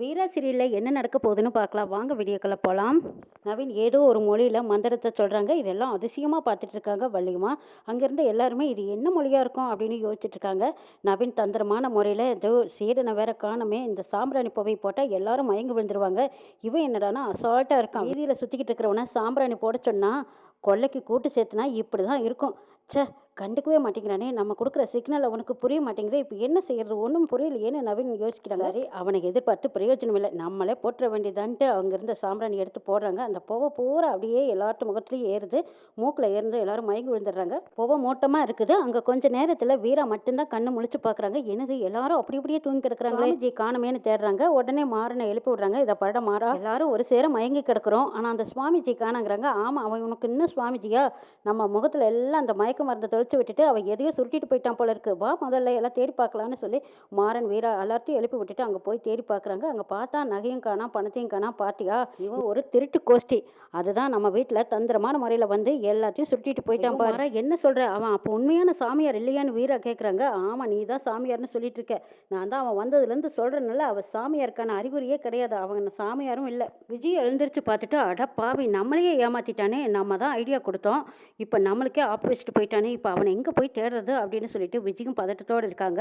வீரா சீரியலில் என்ன நடக்க போகுதுன்னு பார்க்கலாம். வாங்க வீடியோக்களை போகலாம் நவீன் ஏதோ ஒரு மொழியில் மந்திரத்தை சொல்கிறாங்க இதெல்லாம் அதிசயமாக பார்த்துட்டு இருக்காங்க வள்ளியம்மா அங்கேருந்து எல்லாருமே இது என்ன மொழியாக இருக்கும்? அப்படின்னு யோசிச்சுட்டு இருக்காங்க நவீன் தந்திரமான முறையில் ஏதோ சீடனை வேற காணமே இந்த சாம்பிராணி புகை போட்டால் எல்லாரும் மயங்கி விழுந்துருவாங்க. இவன் என்னடானா அசால்ட்டாக இருக்கான். வீதியில் சுற்றிக்கிட்டு இருக்கிறவனை சாம்பிராணி போட சொன்னால் கொல்லைக்கு கூட்டு சேர்த்துனா இப்படி தான் இருக்கும். சே கண்டுக்கவே மாட்டேங்கிறானே. நம்ம கொடுக்குற சிக்னல் அவனுக்கு புரிய மாட்டேங்குது. இப்போ என்ன செய்யறது? ஒன்றும் புரியலையேன்னு நவீன் யோசிக்கிறாங்க. சரி. அவனை எதிர்பார்த்து பிரயோஜனம் இல்லை. நம்மளே போட்டுற வேண்டியதான்ட்டு அவங்க இருந்த சாம்பிராணி எடுத்து போடுறாங்க. அந்த புகை பூரா அப்படியே எல்லார்ட்டு முகத்துலையும் ஏறுது. மூக்கில் ஏறுது எல்லாரும் மயங்கி விழுந்துடுறாங்க. புகை மூட்டமாக இருக்குது. அங்கே கொஞ்ச நேரத்தில் வீரா மட்டும்தான் கண்ணு முழிச்சு பார்க்குறாங்க என்னது? எல்லாரும் அப்படி அப்படியே தூங்கி கிடக்குறாங்களே. ஜி காணுமேன்னு தேடுறாங்க. உடனே மாறனை எழுப்பி விடுறாங்க. இதை பட மாறா. எல்லாரும் ஒரு சேர மயங்கி கிடக்குறோம். ஆனால் அந்த சுவாமிஜி காணாங்கிறாங்க. ஆமாம் அவன் உனக்கு இன்னும் சுவாமிஜியா? நம்ம முகத்தில் எல்லாம் அந்த மயக்க மருந்தை தெளிச்சு விட்டுட்டு அவன் எதையோ சுருட்டிட்டு போயிட்டான் போல இருக்கு. வா முதல்ல எல்லாம் தேடி பார்க்கலான்னு சொல்லி மாறன் வீரா எல்லாத்தையும் எழுப்பி விட்டுட்டு அங்கே போய் தேடி பார்க்குறாங்க. அங்கே பார்த்தா நகையும் காணா பணத்தையும் காணா பாத்தியா? இவன் ஒரு திருட்டு கோஷ்டி. அதுதான் நம்ம வீட்டில் தந்திரமான முறையில் வந்து எல்லாத்தையும் சுருட்டிட்டு போயிட்டான் பாரு. என்ன சொல்கிற அவன் அப்போ உண்மையான சாமியார் இல்லையான்னு வீரா கேட்குறாங்க ஆமாம் நீ தான் சாமியார்னு சொல்லிட்டு இருக்க. நான் தான் அவன் வந்ததுலேருந்து சொல்கிறனால அவன் சாமியாருக்கான அறிகுறியே கிடையாது. அவங்க சாமியாரும் இல்லை. விஜய் எழுந்திரிச்சு பார்த்துட்டு அட பாவி நம்மளையே ஏமாத்திட்டானே. நம்ம தான் ஐடியா கொடுத்தோம். இப்போ நம்மளுக்கே ஆப்போசிட் போயிட்டானே. இப்போ அவனை எங்கே போய் தேடுறது அப்படின்னு சொல்லிட்டு விஜயும் பதட்டத்தோடு இருக்காங்க.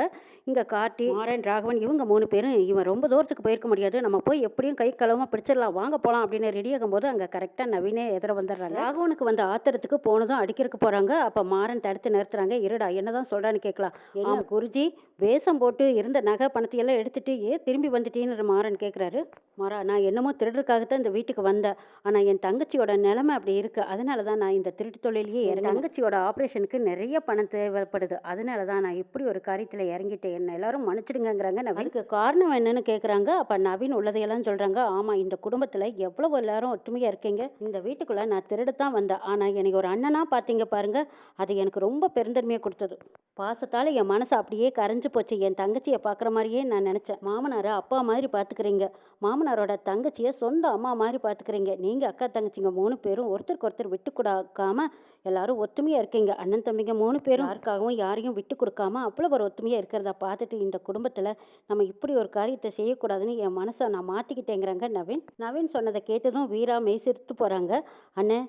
இங்கே கார்த்தி மாறன் ராகவன் இவங்க மூணு பேரும் இவன் ரொம்ப தூரத்துக்கு போயிருக்க முடியாது. நம்ம போய் எப்படியும் கை களவமாக பிடிச்சிடலாம் வாங்க போகலாம் அப்படின்னு ரெடி ஆகும்போது அங்கே கரெக்டாக நவீனே எதிர வந்துடுறாங்க. ராகவனுக்கு வந்த ஆத்திரத்துக்கு போனதும் அடிக்கிறதுக்கு போகிறாங்க அப்போ மாறன் தடுத்து நிறுத்துறாங்க. இருடா என்னதான் சொல்கிறான்னு கேட்கலாம். என்ன? குருஜி. வேஷம் போட்டு இருந்த நகை பணத்தையெல்லாம் எடுத்துட்டு ஏன் திரும்பி வந்துட்டேன்னு மாறன் கேட்குறாரு மாறா நான் என்னமோ திருடுறதுக்காகத்தான் இந்த வீட்டுக்கு வந்தேன். ஆனால் என் தங்கச்சியோட நிலைமை அப்படி இருக்கு. அதனால தான் நான் இந்த திருட்டு தொழிலையே என் தங்கச்சியோட ஆப்ரேஷனுக்கு நிறைய பணம் தேவைப்படுது. அதனால தான் நான் இப்படி ஒரு காரியத்தில் இறங்கிட்டேன். என்ன எல்லாரும் மன்னிச்சிடுங்கங்கிறாங்க நவீன். காரணம் என்னன்னு கேட்குறாங்க அப்போ நவீன் உள்ளதையெல்லாம் சொல்கிறாங்க ஆமாம் இந்த குடும்பத்தில் எவ்வளவு எல்லாரும் ஒற்றுமையாக இருக்கீங்க. இந்த வீட்டுக்குள்ளே நான் திருடத்தான் வந்தேன். ஆனால் எனக்கு ஒரு அண்ணனாக பார்த்தீங்க பாருங்க. அது எனக்கு ரொம்ப பெருந்தன்மையை கொடுத்தது. பாசத்தால் என் மனசு அப்படியே கரைஞ்சு போச்சு. என் தங்கச்சியை பார்க்குற மாதிரியே நான் நினச்சேன். மாமனாரை அப்பா மாதிரி பார்த்துக்கிறீங்க மாமனாரோட தங்கச்சியை சொந்த அம்மா மாதிரி பார்த்துக்கிறீங்க நீங்கள் அக்கா தங்கச்சிங்க மூணு பேரும் ஒருத்தருக்கு ஒருத்தர் விட்டு கொடுக்காம எல்லாரும் ஒத்துமையாக இருக்கீங்க. அண்ணன் தம்பிங்க மூணு பேரும் யாருக்காகவும் யாரையும் விட்டு கொடுக்காம அவ்வளோ ஒரு ஒத்துமையாக இருக்கிறத பார்த்துட்டு இந்த குடும்பத்தில் நம்ம இப்படி ஒரு காரியத்தை செய்யக்கூடாதுன்னு என் மனசை நான் மாற்றிக்கிட்டேங்கிறாங்க நவீன். நவீன் சொன்னதை கேட்டதும் வீரா மெய்சிரித்து போகிறாங்க அண்ணே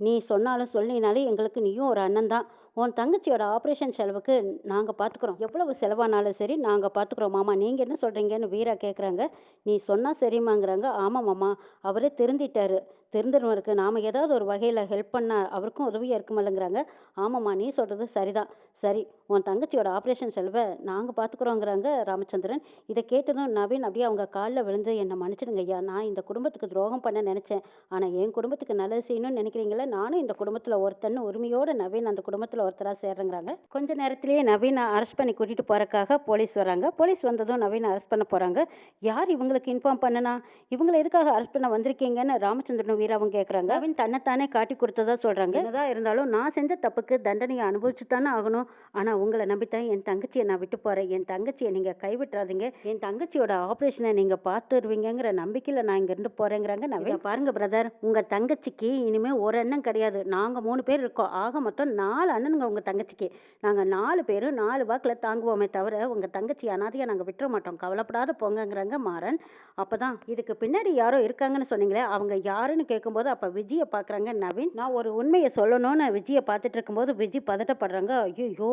நீ சொன்னாலும் சொல்லினாலும் எங்களுக்கு நீயும் ஒரு அண்ணன் தான். உன் தங்கச்சியோட ஆப்ரேஷன் செலவுக்கு நாங்கள் பார்த்துக்குறோம் எவ்வளவு செலவானாலும் சரி நாங்கள் பார்த்துக்குறோம் மாமா நீங்கள் என்ன சொல்கிறீங்கன்னு வீரா கேட்குறாங்க நீ சொன்னால் சரிம்மாங்கிறாங்க. ஆமாம் மாமா. அவரே திருந்திட்டாரு. தெரிந்தவருக்கு நாம் ஏதாவது ஒரு வகையில் ஹெல்ப் பண்ணால் அவருக்கும் உதவியாக இருக்குமில்லங்கிறாங்க. ஆமாம்மா நீ சொல்கிறது சரிதான். சரி உன் தங்கச்சியோட ஆப்ரேஷன் செலவை நாங்கள் பார்த்துக்குறோங்கிறாங்க ராமச்சந்திரன். இதை கேட்டதும் நவீன் அப்படியே அவங்க காலில் விழுந்து என்னை மன்னிச்சிடுங்க ஐயா நான் இந்த குடும்பத்துக்கு துரோகம் பண்ண நினச்சேன். ஆனால் என் குடும்பத்துக்கு நல்லது செய்யணும்னு நினைக்கிறீங்களே? நானும் இந்த குடும்பத்தில் ஒருத்தன் உரிமையோட நவீன் அந்த குடும்பத்தில் ஒருத்தராக சேர்றேங்கிறாங்க. கொஞ்ச நேரத்திலேயே நவீனை அரெஸ்ட் பண்ணி கூட்டிகிட்டு போகிறக்காக போலீஸ் வராங்க. போலீஸ் வந்ததும் நவீனை அரெஸ்ட் பண்ண போகிறாங்க யார் இவங்களுக்கு இன்ஃபார்ம் பண்ணனா? இவங்களை எதுக்காக அரெஸ்ட் பண்ண வந்திருக்கீங்கன்னு ராமச்சந்திரன் வீராவும் கேட்குறாங்க நவீன் தன்னைத்தானே காட்டி கொடுத்ததா சொல்கிறாங்க என்னதான் இருந்தாலும் நான் செஞ்ச தப்புக்கு தண்டனையை அனுபவிச்சு தானே ஆகணும். ஆனால் உங்களை நம்பித்தான் என் தங்கச்சியை நான் விட்டு போகிறேன் என் தங்கச்சியை நீங்கள் கைவிட்டுறாதீங்க. என் தங்கச்சியோட ஆப்ரேஷனை நீங்கள் பார்த்துருவீங்கங்கிற நம்பிக்கையில் நான் இங்கேருந்து போகிறேங்கிறாங்க நவீன். பாருங்கள் பிரதர். உங்கள் தங்கச்சிக்கு இனிமேல் ஒரு அண்ணன் கிடையாது. நாங்கள் மூணு பேர் இருக்கோம். ஆக மொத்தம் நாலு அண்ணனுங்க உங்கள் தங்கச்சிக்கு. நாங்கள் நாலு பேரும் நாலு வாக்கில் தாங்குவோமே தவிர உங்கள் தங்கச்சி அனாதையாக நாங்கள் விட்டுற மாட்டோம். கவலைப்படாத போங்கங்கிறாங்க மாறன். அப்போ தான் இதுக்கு பின்னாடி யாரோ இருக்காங்கன்னு சொன்னீங்களே அவங்க யாருன்னு கேட்கும்போது அப்போ விஜயை பார்க்குறாங்க நவீன். நான் ஒரு உண்மையை சொல்லணும்னு விஜயை பார்த்துட்டு இருக்கும்போது விஜய் பதட்டப்படுறாங்க. ஐயோ ஐயோ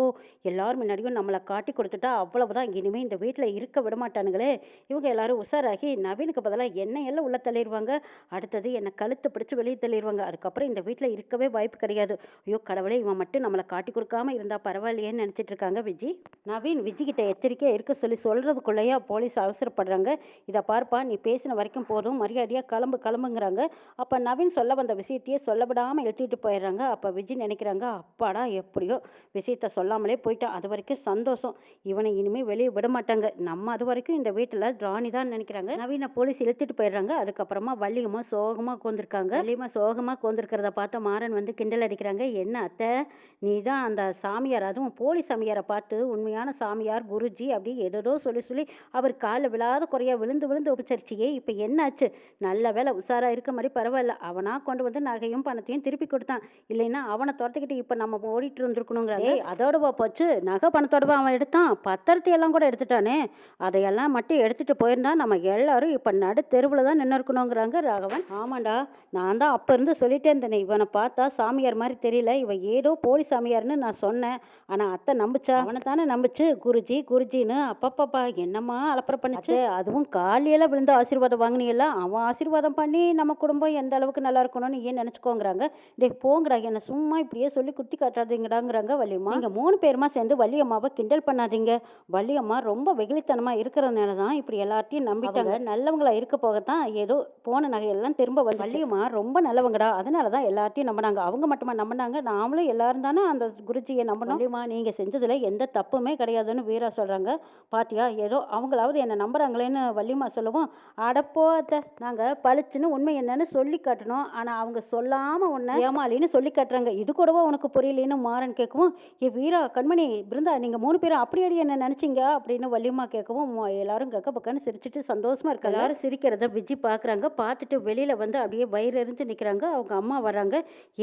எல்லாரும் முன்னாடியும் நம்மளை காட்டி கொடுத்துட்டா அவ்வளவுதான் இனிமேல் இந்த வீட்டில் இருக்க விட மாட்டானுங்களே. இவங்க எல்லாரும் உஷாராகி நவீனுக்கு பதிலாக என்னை எல்லாம் உள்ள தள்ளிடுவாங்க அடுத்தது என்னை கழுத்தை பிடிச்சி வெளியே தள்ளிடுவாங்க அதுக்கப்புறம் இந்த வீட்டில் இருக்கவே வாய்ப்பு கிடையாது. ஐயோ கடவுளே இவன் மட்டும் நம்மளை காட்டி கொடுக்காம இருந்தா பரவாயில்லையேன்னு நினச்சிட்டு இருக்காங்க விஜி. நவீன் விஜய் கிட்ட எச்சரிக்கையாக இருக்க சொல்லி சொல்றதுக்குள்ளேயே போலீஸ் அவசரப்படுறாங்க. இதை பார்ப்பா நீ பேசின வரைக்கும் போதும் மரியாதையாக கிளம்பு கிளம்புங்கிறாங்க. அப்போ நவீன் சொல்ல வந்த விஷயத்தையே சொல்ல விடாமல் எழுத்திட்டு போயிடுறாங்க. அப்போ விஜய் நினைக்கிறாங்க அப்பாடா எப்படியோ விஷயத்த சொல்லாமலே போயிட்டான் அது வரைக்கும் சந்தோஷம். இவனை இனிமேல் வெளியே விட மாட்டாங்க. நம்ம அது வரைக்கும் இந்த வீட்டில் ராணி தான் நினைக்கிறாங்க. நவீன போலீஸ் இழுத்துட்டு போயிடுறாங்க. அதுக்கப்புறமா வள்ளியம்மா சோகமாக கொந்திருக்காங்க. வள்ளியம்மா சோகமாக கொந்திருக்கிறத பார்த்து மாறன் வந்து கிண்டல் அடிக்கிறாங்க. என்ன அத்தை? நீ தான் அந்த சாமியார். அதுவும் போலி சாமியாரை பார்த்து உண்மையான சாமியார் குருஜி அப்படி ஏதோ சொல்லி சொல்லி அவர் காலில் விழாத குறையா விழுந்து விழுந்து உபச்சரிச்சியே இப்போ என்னாச்சு? நல்ல வேலை உஷாராக இருக்க மாதிரி பரவாயில்ல. அவனாக கொண்டு வந்து நகையும் பணத்தையும் திருப்பி கொடுத்தான். இல்லைன்னா அவனை துரத்துக்கிட்டு இப்போ நம்ம ஓடிட்டு இருந்திருக்கணுங்கிறாங்க அதை அதோடவா போச்சு. நகை பணத்தோடவா அவன் எடுத்தான். பத்திரத்தை எல்லாம் கூட எடுத்துட்டானே. அதையெல்லாம் மட்டும் எடுத்துட்டு போயிருந்தா நம்ம எல்லாரும் இப்போ நடு தெருவில் தான் நின்று இருக்கணுங்கிறாங்க ராகவன். ஆமாண்டா நான் தான் அப்போ இருந்து சொல்லிட்டே இருந்தேனே. இவனை பார்த்தா சாமியார் மாதிரி தெரியல. இவன் ஏதோ போலி சாமியார்னு நான் சொன்னேன். ஆனால் அத்தை நம்புச்சா? அவனை தானே நம்புச்சு. குருஜி குருஜின்னு அப்பப்பப்பா என்னம்மா அலப்பறை பண்ணுச்சு? அதுவும் காலையில விழுந்து ஆசீர்வாதம் வாங்கினீல்ல அவன் ஆசீர்வாதம் பண்ணி நம்ம குடும்பம் எந்த அளவுக்கு நல்லா இருக்கணும்னு ஏன் நினச்சிக்கோங்கிறாங்க? டேய் போங்கடா. என்னை சும்மா இப்படியே சொல்லி குத்தி காட்டாதீங்கடாங்கிறாங்க நீங்கள் மூணு பேருமா சேர்ந்து வள்ளியம்மாவை கிண்டல் பண்ணாதீங்க. வள்ளியம்மா ரொம்ப வெகுளித்தனமாக இருக்கிறதுனால தான் இப்படி எல்லார்ட்டையும் நம்பிட்டாங்க. நல்லவங்களா இருக்க போகத்தான் ஏதோ போன நகையெல்லாம் திரும்ப வந்து வள்ளியம்மா ரொம்ப நல்லவங்கடா. அதனால தான் எல்லார்ட்டையும் நம்பினாங்க. அவங்க மட்டுமா நம்பினாங்க? நாமளும் எல்லாரும் தானே அந்த குருஜியை நம்பணும். வள்ளியம்மா நீங்கள் செஞ்சதில் எந்த தப்புமே கிடையாதுன்னு வீரா சொல்கிறாங்க பாத்தியா ஏதோ அவங்களாவது என்னை நம்புறாங்களேன்னு வள்ளியம்மா சொல்லவும். அடப்போ அத்தை நாங்கள் பளிச்சுன்னு உண்மை என்னன்னு சொல்லி காட்டணும். ஆனால் அவங்க சொல்லாமல் உன்னை ஏமாளின்னு சொல்லி காட்டுறாங்க. இது கூடவா உனக்கு புரியலேன்னு மாறன் கேட்கவும் வீரா கண்மணி பிருந்தா நீங்கள் மூணு பேரும் அப்படியடி என்ன நினச்சிங்க? அப்படின்னு வள்ளியம்மா கேட்கவும் எல்லாரும் கக்க பக்கன்னு சிரிச்சிட்டு சந்தோஷமா இருக்காங்க. எல்லாரும் சிரிக்கிறத விஜி பார்க்குறாங்க பார்த்துட்டு வெளியில் வந்து அப்படியே வயிறு எரிஞ்சு நிற்கிறாங்க அவங்க அம்மா வர்றாங்க.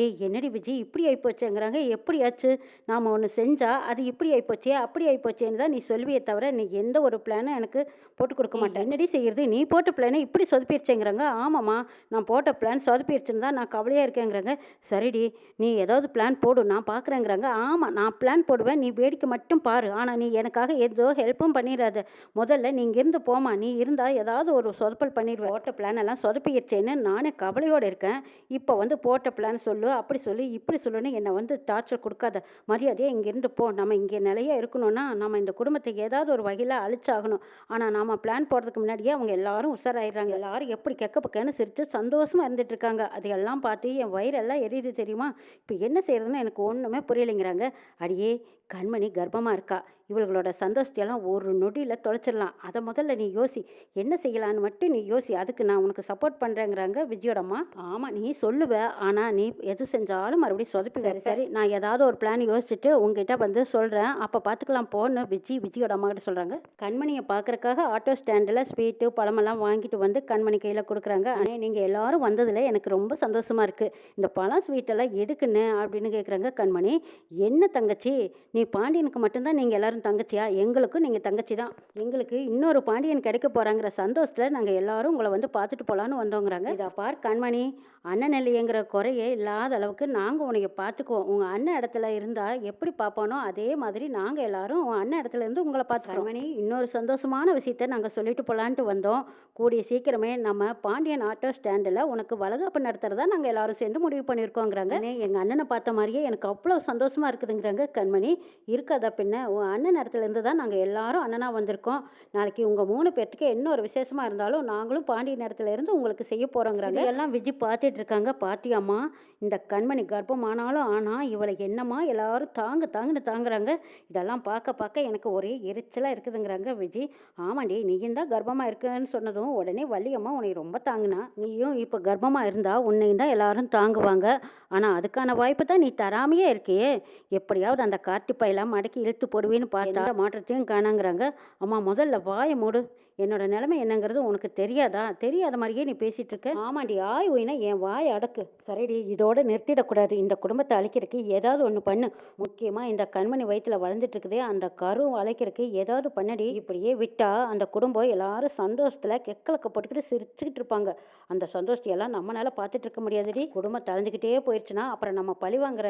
ஏய் என்னடி விஜி இப்படி ஆயிப்போச்சேங்கிறாங்க. எப்படி ஆச்சு நாம் ஒன்று செஞ்சா அது இப்படி ஆயிப்போச்சே அப்படி ஆயிப்போச்சேன்னு தான் நீ சொல்வியே தவிர நீ எந்த ஒரு பிளானும் எனக்கு போட்டு கொடுக்க மாட்டேன் என்னடி செய்யறது? நீ போட்ட பிளானை இப்படி சொதப்பிருச்சேங்கிறாங்க. ஆமாம்மா நான் போட்ட பிளான் சொதப்பிருச்சுன்னு தான் நான் கவலையாக இருக்கேங்கிறாங்க. சரிடி நீ ஏதாவது பிளான் போடு நான் பார்க்குறேங்கிறாங்க ஆமாம் நான் பிளான் போடுவேன். நீ வேடிக்கை மட்டும் பாரு. ஆனால் நீ எனக்காக ஏதோ ஹெல்ப்பும் பண்ணிடாத முதல்ல நீ இங்கிருந்து போமா நீ இருந்தால் ஏதாவது ஒரு சொதப்பல் பண்ணிடுவேன் போட்ட பிளான் எல்லாம் சொதப்பிடுச்சேன்னு நானே கவலையோடு இருக்கேன். இப்போ வந்து போட்ட பிளான் சொல்லு. அப்படி சொல்லி இப்படி சொல்லுன்னு என்னை வந்து டார்ச்சர் கொடுக்காத. மரியாதையாக இங்கேருந்து போ. நம்ம இங்கே நிலையா இருக்கணும்னா நம்ம இந்த குடும்பத்தை ஏதாவது ஒரு வகையில் அழிச்சாகணும். ஆனால் நாம் பிளான் போடுறதுக்கு முன்னாடியே அவங்க எல்லாரும் உஷாராயிடுறாங்க. எல்லாரும் எப்படி கெக்க பக்கன்னு சிரித்து சந்தோஷமாக இருந்துட்டு இருக்காங்க. அதையெல்லாம் பார்த்து என் வயிறெல்லாம் எரியுது தெரியுமா? இப்போ என்ன செய்யறதுன்னு எனக்கு ஒன்றுமே புரியலைங்கிறாங்க. travailler கண்மணி கர்ப்பமாக இருக்கா? இவர்களோட சந்தோஷத்தையெல்லாம் ஒரு நொடியில் தொலைச்சிடலாம். அதை முதல்ல நீ யோசி. என்ன செய்யலான்னு மட்டும் நீ யோசி. அதுக்கு நான் உனக்கு சப்போர்ட் பண்ணுறேங்கிறாங்க விஜயோடம்மா. ஆமாம் நீ சொல்லுவ. ஆனால் நீ எது செஞ்சாலும் மறுபடியும் சொதப்பி சரி சரி. நான் ஏதாவது ஒரு பிளான் யோசிச்சுட்டு உங்ககிட்ட வந்து சொல்கிறேன் அப்போ பார்த்துக்கலாம் போன்னு விஜி விஜயோட அம்மா கிட்ட சொல்கிறாங்க கண்மணியை பார்க்கறக்காக ஆட்டோ ஸ்டாண்டில் ஸ்வீட்டு பழமெல்லாம் வாங்கிட்டு வந்து கண்மணி கையில் கொடுக்குறாங்க. ஆனால் நீங்கள் எல்லாரும் வந்ததில் எனக்கு ரொம்ப சந்தோஷமா இருக்குது இந்த பழம் ஸ்வீட்டெல்லாம் எதுக்குன்னு அப்படின்னு கேட்குறாங்க கண்மணி. என்ன தங்கச்சி? நீ நீ பாண்டியனுக்கு மட்டும்தான் நீங்கள் எல்லாரும் தங்கச்சியா? எங்களுக்கும் நீங்கள் தங்கச்சி தான் எங்களுக்கு இன்னொரு பாண்டியன் கிடைக்க போகிறாங்கிற சந்தோஷத்தில் நாங்கள் எல்லாரும் உங்களை வந்து பார்த்துட்டு போகலான்னு வந்தோங்கிறாங்க. இதா பார் கண்மணி. அண்ணன் இல்லையேங்கிற குறையே இல்லாத அளவுக்கு நாங்கள் உனையை பார்த்துக்குவோம். உங்கள் அண்ணன் இடத்துல இருந்தால் எப்படி பார்ப்போனோ அதே மாதிரி நாங்கள் எல்லாரும் உன் அண்ணன் இடத்துல இருந்து உங்களை பார்த்து கண்மணி இன்னொரு சந்தோஷமான விஷயத்த நாங்கள் சொல்லிட்டு போகலான்ட்டு வந்தோம். கூடிய சீக்கிரமே நம்ம பாண்டியன் ஆட்டோ ஸ்டாண்டில் உனக்கு வளகாப்பு நடத்துறதா நாங்கள் எல்லாரும் சேர்ந்து முடிவு பண்ணியிருக்கோங்கிறாங்க. எங்கள் அண்ணனை பார்த்த மாதிரியே எனக்கு அவ்வளோ சந்தோஷமாக இருக்குதுங்கிறாங்க கண்மணி. இருக்காதா பின்ன? உன் அண்ணன் இடத்துல இருந்து தான் நாங்கள் எல்லாரும் அண்ணனாக வந்திருக்கோம். நாளைக்கு உங்கள் மூணு பேர்த்துக்கு என்ன ஒரு விசேஷமா இருந்தாலும் நாங்களும் பாண்டிய நேரத்தில் இருந்து உங்களுக்கு செய்ய போகிறோங்கிறாங்க எல்லாம் விஜி பார்த்துட்டு இருக்காங்க. பாட்டியாம்மா இந்த கண்மணி கர்ப்பம் ஆனாலும் ஆனால் இவளை என்னம்மா எல்லாரும் தாங்கு தாங்குன்னு தாங்குறாங்க. இதெல்லாம் பார்க்க பார்க்க எனக்கு ஒரே எரிச்சலாக இருக்குதுங்கிறாங்க விஜி. ஆமாண்டி நீயும் தான் கர்ப்பமாக இருக்குன்னு சொன்னதும் உடனே வள்ளியம்மா உன்னை ரொம்ப தாங்குனா. நீயும் இப்போ கர்ப்பமாக இருந்தால் உன்னையும் தான் எல்லாரும் தாங்குவாங்க. ஆனால் அதுக்கான வாய்ப்பு தான் நீ தராமையே இருக்கியே. எப்படியாவது அந்த காட்டு பையெல்லாம் மடக்கி இழுத்து போடுவேன்னு பார்த்தா மாற்றத்தையும் காணாங்கிறாங்க. அம்மா முதல்ல வாயை மூடு. என்னோட நிலைமை என்னங்கிறது உனக்கு தெரியாதா? தெரியாத மாதிரியே நீ பேசிட்டு இருக்க ஆமாண்டி ஆய் ஒயினா என் வாய் அடக்கு. சரிடி இதோட நிறுத்திடக்கூடாது இந்த குடும்பத்தை அழைக்கிறதுக்கு ஏதாவது ஒன்று பண்ணு. முக்கியமா இந்த கண்மணி வயிற்றுல வளர்ந்துட்டு இருக்குதே அந்த கரு அழைக்கிறதுக்கு ஏதாவது பண்ணடி. இப்படியே விட்டா அந்த குடும்பம் எல்லாரும் சந்தோஷத்துல கெக்கலக்க போட்டுக்கிட்டு சிரிச்சுக்கிட்டு இருப்பாங்க. அந்த சந்தோஷத்தையெல்லாம் நம்மளால பார்த்துட்டு இருக்க முடியாதுடி. குடும்பம் தளர்ந்துக்கிட்டே போயிடுச்சுன்னா அப்புறம் நம்ம பழி வாங்குற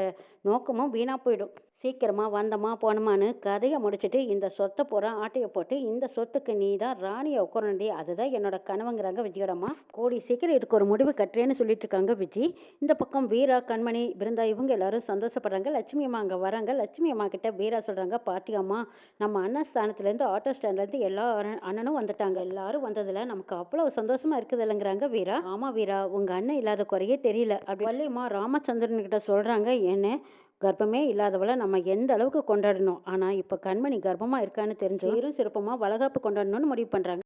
நோக்கமும் வீணா போயிடும். சீக்கிரமா வந்தமா போனோமான்னு கதையை முடிச்சிட்டு இந்த சொத்தை பூரா ஆட்டையை போட்டு இந்த சொத்துக்கு நீ தான் ராணியை உட்காரண்டி அதுதான் என்னோட கனவுங்கிறாங்க விஜயோடம்மா கூடி சீக்கிரம் இதுக்கு ஒரு முடிவு கட்டுறேன்னு சொல்லிட்டு இருக்காங்க விஜி. இந்த பக்கம் வீரா கண்மணி பிருந்தா இவங்க எல்லாரும் சந்தோஷப்படுறாங்க. லட்சுமி அம்மா அங்கே வராங்க. லட்சுமி அம்மா கிட்ட வீரா சொல்றாங்க பாட்டி அம்மா நம்ம அண்ணன் ஸ்தானத்துலேருந்து ஆட்டோ ஸ்டாண்ட்லேருந்து எல்லா அண்ணனும் வந்துட்டாங்க. எல்லாரும் வந்ததுல நமக்கு அவ்வளவு சந்தோஷமா இருக்குது இல்லைங்கிறாங்க வீரா. ஆமா வீரா உங்க அண்ணன் இல்லாத குறையே தெரியல. அப்படி வள்ளியம்மா ராமச்சந்திரன் கிட்ட சொல்றாங்க என்ன கர்ப்பமே இல்லாதவளை நம்ம எந்த அளவுக்கு கொண்டாடணும்? ஆனா இப்ப கண்மணி கர்ப்பமா இருக்கான்னு தெரிஞ்சு சீரும் சிறப்புமா வளகாப்பு கொண்டாடணும்னு முடிவு பண்றாங்க.